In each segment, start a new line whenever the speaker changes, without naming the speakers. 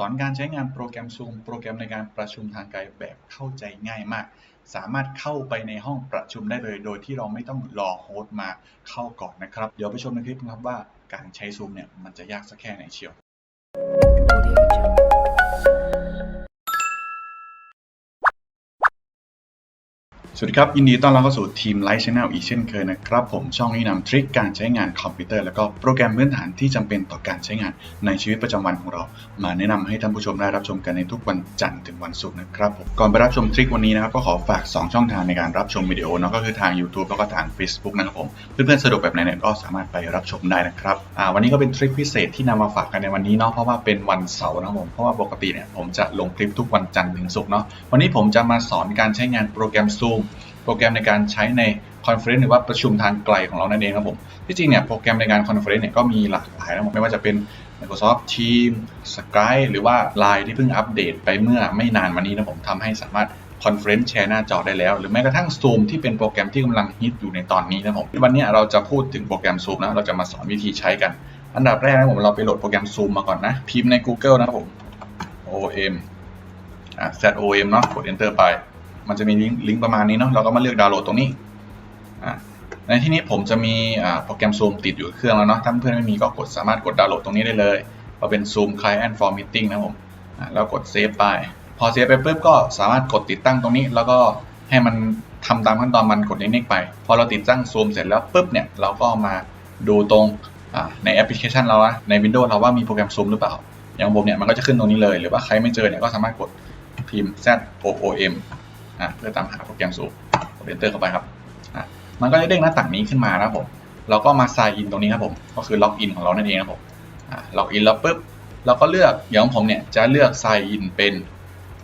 สอนการใช้งานโปรแกรม Zoom โปรแกรมในการประชุมทางไกลแบบเข้าใจง่ายมาก สามารถเข้าไปในห้องประชุมได้เลย โดยที่เราไม่ต้องรอโฮสต์มาเข้าก่อนนะครับ เดี๋ยวไปชมในคลิปกันครับว่าการใช้ Zoom เนี่ยมันจะยากสักแค่ไหนเชียว สวัสดีครับ ยินดีต้อนรับเข้าสู่ทีมไลฟ์ช n แนลอีกเช่นเคยนะครับ ผมช่องนี้นำทริคการใช้งานคอมพิวเตอร์ แล้วก็โปรแกรมพื้นฐานที่จำเป็นต่อการใช้งานในชีวิตประจำวันของเรา มาแนะนำให้ท่านผู้ชมได้รับชมกันในทุกวันจันทร์ถึงวันศุกร์นะครับผมก่อนไปรับชมทริควันนี้นะครับก็ขอฝาก 2 ช่องทางในการรับชมวิดีโอเนาะก็คือทาง YouTube แล้วก็ทาง Facebook นะครับผมเพื่อนๆสะดวกแบบไหนเนี่ยก็สามารถไปรับชมได้นะครับอ่าวันนี้ก็เป็นทริคพิเศษที่นำมาฝากกันในวันนี้เนาะเพราะว่าเป็นวันเสาร์นะผมเพราะว่าปกติเนี่ยผมจะลงคลิปทุกวันจันทร์ถึงศุกร์เนาะวันนี้ผมจะมาสอนการใช้งานโปรแกรม Zoom โปรแกรมในการใช้ในคอนเฟรนซ์หรือว่าประชุมทางไกลของเรานั่นเองครับผม ที่จริงเนี่ยโปรแกรมในการคอนเฟรนซ์เนี่ยก็มีหลากหลายนะผมไม่ว่าจะเป็น Microsoft Teams Skype หรือว่า Line ที่เพิ่งอัปเดตไปเมื่อไม่นานมานี้นะผมทำให้สามารถคอนเฟรนซ์แชร์หน้าจอได้แล้ว หรือแม้กระทั่ง Zoom ที่เป็นโปรแกรมที่กำลังฮิตอยู่ในตอนนี้นะผมวันนี้เราจะพูดถึงโปรแกรม Zoom นะเราจะมาสอนวิธีใช้กัน อันดับแรกนะผมเราไปโหลดโปรแกรม Zoom มาก่อนนะ พิมพ์ใน Google นะผม OM อะ ZOM เนาะกด Enter ไป มันจะมีลิงก์งประมาณนี้เนาะเราก็มาเลือกดาวน์โหลดตรงนี้ในที่นี้ผมจะมีโปรแกรม Zoom ติดอยู่เครื่องแล้วเนาะถ้าเพื่อนไม่มีก็กดสามารถกดดาวน์โหลดตรงนี้ได้เลยเราเป็น Zoom Client for Meeting นะผมแล้วกดเซฟไป พอเซฟไปปุ๊บก็สามารถกดติดตั้งตรงนี้ แล้วก็ให้มันทำตามขั้นตอนมันกด Next ไป พอเราติดตั้ง Zoom เสร็จแล้วปุ๊บเนี่ยเราก็มาดูตรงในแอปพลิเคชันเรานะใน Windows เราว่ามีโปรแกรม Zoom หรือเปล่า อย่างผมเนี่ยมันก็จะขึ้นตรงนี้เลย หรือว่าใครไม่เจอเนี่ยก็สามารถกดพิมพ์ Z O O M อะเพื่อตามหาโปรแกรม Zoom กด Enter เข้าไปครับอะมันก็จะเด้งหน้าต่างนี้ขึ้นมานะครับผมเราก็มา sign in ตรงนี้ครับผมก็คือล็อกอินของเรานั่นเองครับผมอะล็อกอินแล้วปุ๊บเราก็เลือกอย่างของผมเนี่ยจะเลือก sign in เป็น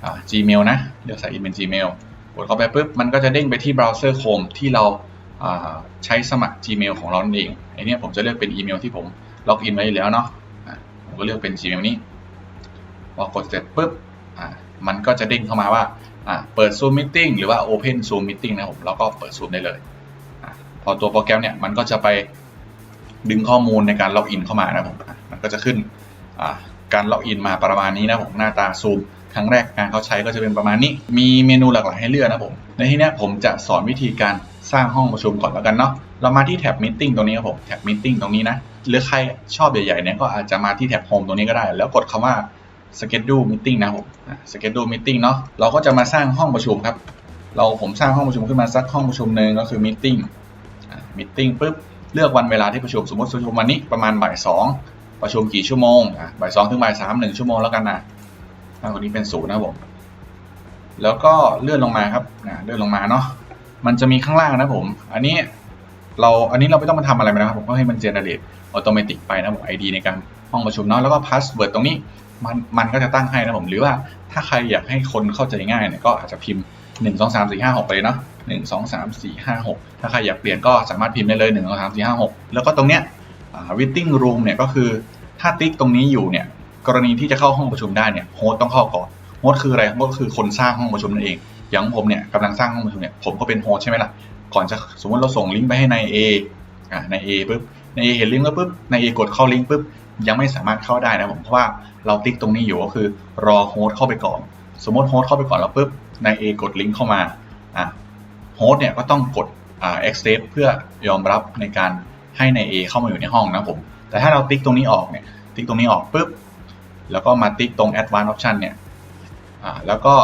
อ่า Gmail นะเลือก sign in เป็น Gmail กดเข้าไปปุ๊บมันก็จะเด้งไปที่เบราว์เซอร์ Chrome ที่เราใช้สมัคร Gmail ของเรานั่นเองไอเนี้ยผมจะเลือกเป็นอีเมลที่ผมล็อกอินไว้แล้วเนาะะผมก็เลือกเป็น Gmail นี้พอกดเสร็จปุ๊บมันก็จะเด้งเข้ามาว่า อ่าเปิด Zoom Meeting หรือว่า Open Zoom Meeting นะผมแล้วก็เปิด Zoom ได้เลยอพอตัวโปรแกรมเนี่ยมันก็จะไปดึงข้อมูลในการล็อกอินเข้ามานะผมมันก็จะขึ้นการล็อกอินมาประมาณนี้นะผมหน้าตา Zoom ครั้งแรกการเขาใช้ก็จะเป็นประมาณนี้ มีเมนูหลากหลายให้เลือกนะผม ในที่นี้ผมจะสอนวิธีการสร้างห้องประชุมก่อนแล้วกันเนาะ เรามาที่แท็บ Meeting ตรงนี้ครับผม แท็บ Meeting ตรงนี้นะ หรือใครชอบใหญ่ๆเนี่ยก็อาจจะมาที่แท็บ Home ตรงนี้ก็ได้ แล้วกดคำว่า schedule meeting นะผมอะ schedule meeting เนาะเราก็จะมาสร้างห้องประชุมครับ เราผมสร้างห้องประชุมขึ้นมาสักห้องประชุมหนึ่งก็คือ meeting อะ meeting ปุ๊บเลือกวันเวลาที่ประชุมสมมติประชุมวันนี้ประมาณบ่ายสองประชุมกี่ชั่วโมงบ่ายสองถึงบ่ายสามหนึ่งชั่วโมงแล้วกันนะอะคนนี้เป็นศูนย์นะผมแล้วก็เลื่อนลงมาครับเลื่อนลงมาเนาะมันจะมีข้างล่างนะผม อันนี้เราอันนี้เราไม่ต้องมาทำอะไรนะครับผมก็ให้มัน generate automatic ไปนะผม ID ในการห้องประชุมเนาะแล้วก็ password ตรงนี้ มันมันก็จะตั้งให้นะผมหรือว่าถ้าใครอยากให้คนเข้าใจง่ายเนี่ยก็อาจจะพิมพ์1 2 3 4 5 6ไปเลยเนาะ1 2 3 4 5 6ถ้าใครอยากเปลี่ยนก็สามารถพิมพ์ได้เลย1 2 3 4 5 6แล้วก็ตรงเนี้ยอ่า waiting room เนี่ยก็คือถ้าติ๊กตรงนี้อยู่เนี่ยกรณีที่จะเข้าห้องประชุมได้เนี่ยโฮสต้องเข้าก่อนโฮสคืออะไรโฮสคือคนสร้างห้องประชุมนั่นเอง อย่างผมเนี่ยกำลังสร้างห้องประชุมเนี่ยผมก็เป็นโฮสใช่ไหมล่ะก่อนจะสมมติเราส่งลิงก์ไปให้ใน A อ่าใน A ปุ๊บใน A เอเห็นลิงก์แล้วปุ๊บใน A กดเข้าลิงก์ปุ๊บ ยังไม่สามารถเข้าได้นะผมเพราะว่าเราติ๊กตรงนี้อยู่ก็คือรอโฮสต์เข้าไปก่อน สมมติโฮสต์เข้าไปก่อนแล้วปุ๊บใน A กดลิงก์เข้ามาอะโฮสต์เนี่ยก็ต้องกดอ่า accept เพื่อยอมรับในการให้ใน A เข้ามาอยู่ในห้องนะผมแต่ถ้าเราติ๊กตรงนี้ออกเนี่ยติ๊กตรงนี้ออกปุ๊บแล้วก็มาติ๊กตรง advanced option เนี่ยอ่าแล้วก็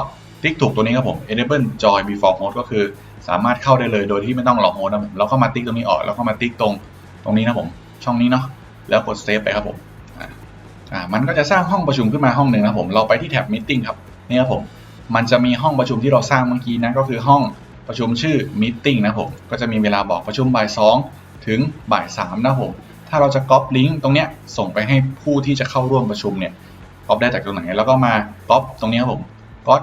ติ๊กถูกตัวนี้ครับผม enable join before host ก็คือสามารถเข้าได้เลยโดยที่ไม่ต้องรอโฮสต์นะผมแล้วก็มาติ๊กตรงนี้ออกแล้วก็มาติ๊กตรงตรงนี้นะผมช่องนี้เนาะ แล้วกด save ไปครับผมอ่ามันก็จะสร้างห้องประชุมขึ้นมาห้องหนึ่งนะผมเราไปที่แท็บ Meeting ครับนี่ครับผมมันจะมีห้องประชุมที่เราสร้างเมื่อกี้นะก็คือห้องประชุมชื่อ Meeting นะผมก็จะมีเวลาบอกประชุมบ่ายสองถึงบ่ายสามนะผมถ้าเราจะก๊อปลิงก์ตรงเนี้ยส่งไปให้ผู้ที่จะเข้าร่วมประชุมเนี่ยก๊อปได้จากตรงไหนแล้วก็มาก๊อปตรงนี้ครับผมก๊อป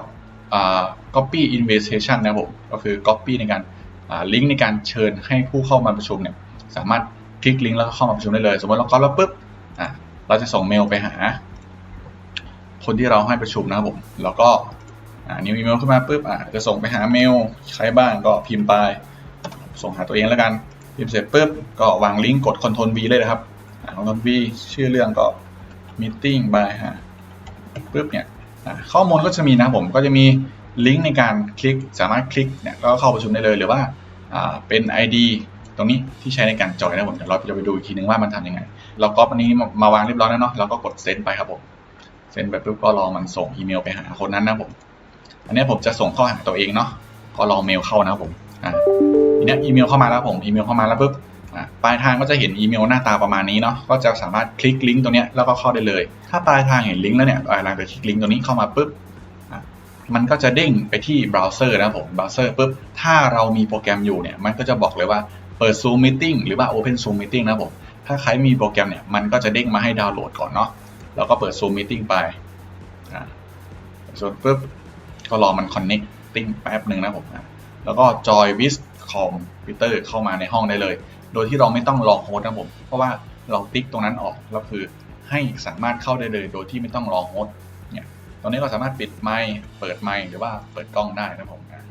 อ่า copy invitation นะผมก็คือ copy ในการลิงก์ในการเชิญให้ผู้เข้ามาประชุมเนี่ยสามารถ คลิกลิงก์แล้วก็เข้ามาประชุมได้เลย สมมติเราก๊อปแล้วปุ๊บอ่าเราจะส่งเมลไปหา คนที่เราให้ประชุมนะครับผม แล้วก็อ่านิวอีเมลขึ้นมาปุ๊บอ่าจะส่งไปหาเมลใครบ้างก็พิมพ์ไป ส่งหาตัวเองแล้วกัน พิมพ์เสร็จปุ๊บก็วางลิงก์กด Ctrl V เลยนะครับอ่า Ctrl V ชื่อเรื่องก็ Meeting by ฮะปุ๊บเนี่ยอะข้อมูลก็จะมีนะครับผมก็จะมีลิงก์ในการคลิกสามารถคลิกเนี่ยก็เข้าประชุมได้เลยหรือว่าอ่าเป็น ID ตรงนี้ที่ใช้ในการจอยนะผมเดี๋ยวเราจะไปดูอีกทีนึงว่ามันทำยังไง เราก็อันนี้มาวางเรียบร้อยแล้วเนาะเราก็กดเซ็นไปครับผมเซ็นไปปุ๊บก็รอมันส่งอีเมลไปหาคนนั้นนะผม อันนี้ผมจะส่งเข้าหาตัวเองเนาะก็รอเมลเข้านะครับผมอะทีนี้อีเมลเข้ามาแล้วผมอีเมลเข้ามาแล้วปุ๊บอะปลายทางก็จะเห็นอีเมลหน้าตาประมาณนี้เนาะ ก็จะสามารถคลิกลิงก์ตัวนี้แล้วก็เข้าได้เลย ถ้าปลายทางเห็นลิงก์แล้วเนี่ยหลังจากคลิกลิงก์ตัวนี้เข้ามาปุ๊บอะมันก็จะเด้งไปที่เบราว์เซอร์นะผม เบราว์เซอร์ปุ๊บ ถ้าเรามีโปรแกรมอยู่เนี่ย มันก็จะบอกเลยว่า เปิด Zoom Meeting หรือว่า Open Zoom Meeting นะผมถ้าใครมีโปรแกรมเนี่ยมันก็จะเด้งมาให้ดาวน์โหลดก่อนเนาะแล้วก็เปิด Zoom Meeting ไปอะส่วนปุ๊บก็รอมัน connecting แป๊บหนึ่งนะผมนะแล้วก็ join with computer เข้ามาในห้องได้เลย โดยที่เราไม่ต้องรอโฮสต์นะผม เพราะว่าเราติ๊กตรงนั้นออกแล้วคือให้สามารถเข้าได้เลย โดยที่ไม่ต้องรอโฮสต์เนี่ยตอนนี้เราสามารถปิดไมค์เปิดไมค์หรือว่าเปิดกล้องได้นะผมนะ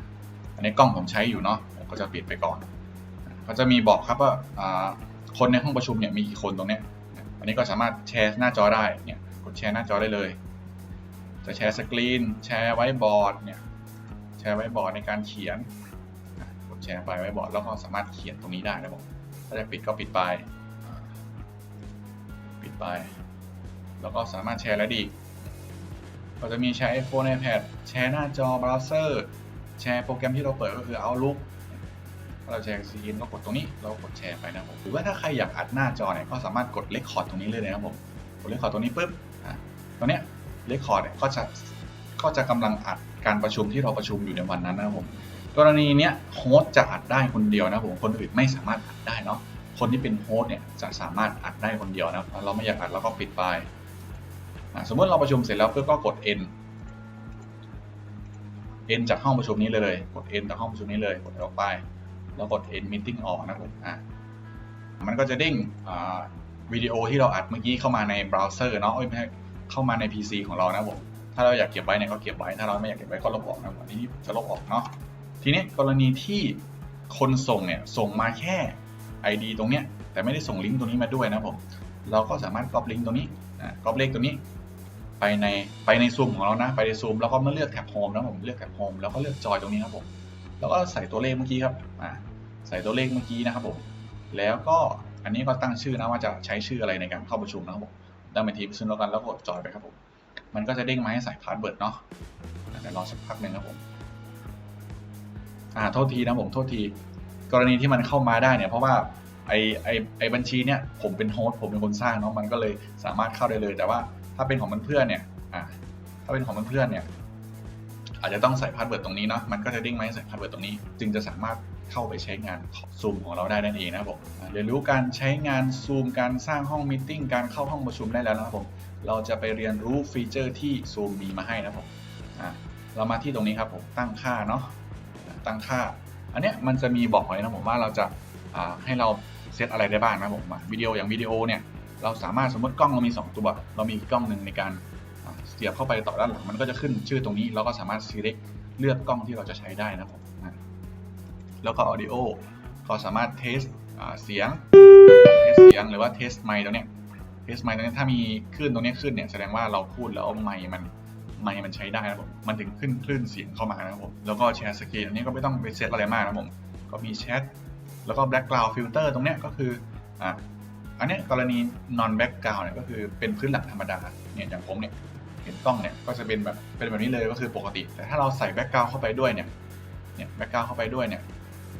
อันนี้กล้องผมใช้อยู่เนาะผมก็จะปิดไปก่อน ก็จะมีบอกครับว่าคนในห้องประชุมเนี่ยมีกี่คนตรงเนี้ยอันนี้ก็สามารถแชร์หน้าจอได้เนี่ยกดแชร์หน้าจอได้เลย จะแชร์สกรีนแชร์ไว้บอร์ดเนี่ยแชร์ไว้บอร์ดในการเขียนกดแชร์ไปไว้บอร์ดแล้วก็สามารถเขียนตรงนี้ได้นะผมถ้าจะปิดก็ปิดไปปิดไป แล้วก็สามารถแชร์ได้ดีก็จะมีแชร์ iPhone iPad แชร์หน้าจอเบราว์เซอร์ แชร์โปรแกรมที่เราเปิดก็คือ Outlook ถ้าเราแชร์ซีนก็กดตรงนี้เรากดแชร์ไปนะครับผมหรือว่าถ้าใครอยากอัดหน้าจอเนี่ยก็สามารถกดเลคคอร์ดตรงนี้เลยนะครับผมกดเลคคอร์ดตรงนี้ปุ๊บอะตอนเนี้ยเลคคอร์ดเนี่ยก็จะก็จะกำลังอัดการประชุมที่เราประชุมอยู่ในวันนั้นนะครับผมกรณีเนี้ยโฮสจะอัดได้คนเดียวนะผมคนอื่นไม่สามารถอัดได้เนาะคนที่เป็นโฮสเนี่ยจะสามารถอัดได้คนเดียวนะเราไม่อยากอัดเราก็ปิดไปสมมติเราประชุมเสร็จแล้วเพื่อก็กด n n จากห้องประชุมนี้เลย กด n จากห้องประชุมนี้เลยกดออกไป แล้วกด end meeting ออกนะผมอะมันก็จะเด้งวิดีโอที่เราอัดเมื่อกี้เข้ามาในเบราว์เซอร์เนาะเอ้ยเข้ามาใน PC ของเรานะผมถ้าเราอยากเก็บไว้เนี่ยก็เก็บไว้ถ้าเราไม่อยากเก็บไว้ก็ลบออกนะผมอันนี้จะลบออกเนาะทีนี้กรณีที่คนส่งเนี่ยส่งมาแค่ ID ตรงเนี้ยแต่ไม่ได้ส่งลิงก์ตัวนี้มาด้วยนะผมเราก็สามารถก๊อปลิงก์ตัวนี้นะก๊อปเลขตัวนี้ ไปในไปในซูมของเรานะ ไปในซูมแล้วก็มาเลือกแท็บโฮมนะผมเลือกแท็บโฮมแล้วก็เลือกจอยตรงนี้ครับผม แล้วก็ใส่ตัวเลขเมื่อกี้ครับอ่าใส่ตัวเลขเมื่อกี้นะครับผมแล้วก็อันนี้ก็ตั้งชื่อนะว่าจะใช้ชื่ออะไรในการเข้าประชุมนะครับผมตั้งเป็นทีมซึ่งแล้วกันแล้วกดจอยไปครับผมมันก็จะเด้งมาให้ใส่พาสเวิร์ดเนาะเดี๋ยวรอสักพักหนึ่งครับผมอ่าโทษทีนะผมโทษทีกรณีที่มันเข้ามาได้เนี่ยเพราะว่าไอไอไอบัญชีเนี่ยผมเป็นโฮสต์ผมเป็นคนสร้างเนาะมันก็เลยสามารถเข้าได้เลย แต่ว่าถ้าเป็นของเพื่อนเนี่ยอ่าถ้าเป็นของเพื่อนเนี่ย อาจจะต้องใส่พาสเวิร์ดตรงนี้เนาะมันก็จะดิ้งมาให้ใส่พาสเวิร์ดตรงนี้ จึงจะสามารถเข้าไปใช้งานซูมของเราได้นั่นเองนะครับผมเรียนรู้การใช้งานซูมการสร้างห้องมีตติ้งการเข้าห้องประชุมได้แล้วนะครับผมเราจะไปเรียนรู้ฟีเจอร์ที่ซูมมีมาให้นะครับผมเรามาที่ตรงนี้ครับผมตั้งค่าเนาะตั้งค่า อันเนี้ยมันจะมีบอกไว้นะผมว่าเราจะาให้เราเซตอะไรได้บ้างนะผมวิดีโออย่างวิดีโอเนี่ยเราสามารถสมมติกล้องเรามี 2 ตัว เรามีกล้องหนึ่งในการ เสียบเข้าไปต่อด้านหลังมันก็จะขึ้นชื่อตรงนี้เราก็สามารถ select เลือกกล้องที่เราจะใช้ได้นะผมอะแล้วก็ audio ก็สามารถเทสเสียงเทสเสียงหรือว่าเทสไมค์ตรงเนี้ยเทสไมค์ตรงนี้ถ้ามีคลื่นตรงนี้ขึ้นเนี่ยแสดงว่าเราพูดแล้วไมค์มันไมค์มันใช้ได้นะผมมันถึงขึ้นคลื่นเสียงเข้ามานะครับผมแล้วก็แชร์สกรีนอันนี้ก็ไม่ต้องไปเซตอะไรมากนะผมก็มีแชทแล้วก็ background filter ตรงเนี้ยก็คืออะอันนี้กรณี non background เนี่ยก็คือเป็นพื้นหลังธรรมดาเนี่ยอย่างผมเนี่ย ห็นกล้องเนี่ยก็จะเป็นแบบเป็นแบบนี้เลยก็คือปกติ แต่ถ้าเราใส่ background เข้าไปด้วยเนี่ยเนี่ย background เข้าไปด้วยเนี่ย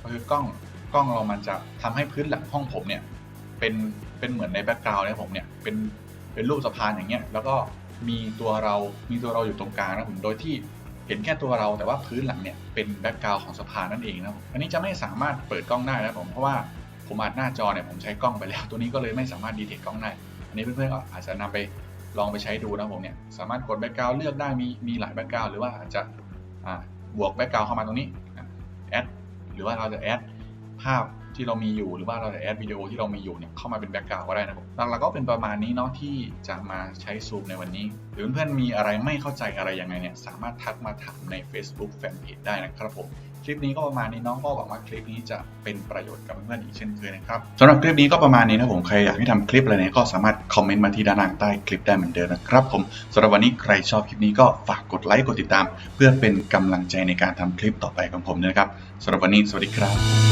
ก็คือกล้องกล้องเรามันจะทำให้พื้นหลังห้องผมเนี่ยเป็นเป็นเหมือนใน background เนี่ยผมเนี่ยเป็นเป็นรูปสะพานอย่างเงี้ยแล้วก็มีตัวเรามีตัวเราอยู่ตรงกลางนะผมโดยที่เห็นแค่ตัวเราแต่ว่าพื้นหลังเนี่ยเป็นแบ็กกราวของสะพานนั่นเองนะผมอันนี้จะไม่สามารถเปิดกล้องได้นะผมเพราะว่าผมอัดหน้าจอเนี่ยผมใช้กล้องไปแล้ว ตัวนี้ก็เลยไม่สามารถดีเทคกล้องได้อันนี้เพื่อนๆก็อาจจะนำไป ลองไปใช้ดูนะผมเนี่ยสามารถกดแบ็กกราวเลือกได้มีมีหลายแบ็กกราวหรือว่าอาจจะบวกแบ็กกราวเข้ามาตรงนี้แอดหรือว่าเราจะแอดภาพที่เรามีอยู่หรือว่าเราจะแอดวิดีโอที่เรามีอยู่เนี่ยเข้ามาเป็นแบ็กกราวก็ได้นะครับหลักๆก็เป็นประมาณนี้เนาะที่จะมาใช้ซูมในวันนี้ หรือเพื่อนๆมีอะไรไม่เข้าใจอะไรยังไงเนี่ยสามารถทักมาถามใน Facebook Fanpage ได้นะครับผม ลิปนี้ก็ประมาณนี้น้องก็หวังว่าคลิปนี้จะเป็นประโยชน์กับเพื่อนๆอีกเช่นเคยนะครับสำหรับคลิปนี้ก็ประมาณนี้นะผมใครอยากให้ทำคลิปอะไรเนี่ยก็สามารถคอมเมนต์มาที่ด้านล่างใต้คลิปได้เหมือนเดิมนะครับผมสำหรับวันนี้ใครชอบคลิปนี้ก็ฝากกดไลค์กดติดตาม เพื่อเป็นกำลังใจในการทำคลิปต่อไปของผมนะครับสำหรับวันนี้สวัสดีครับ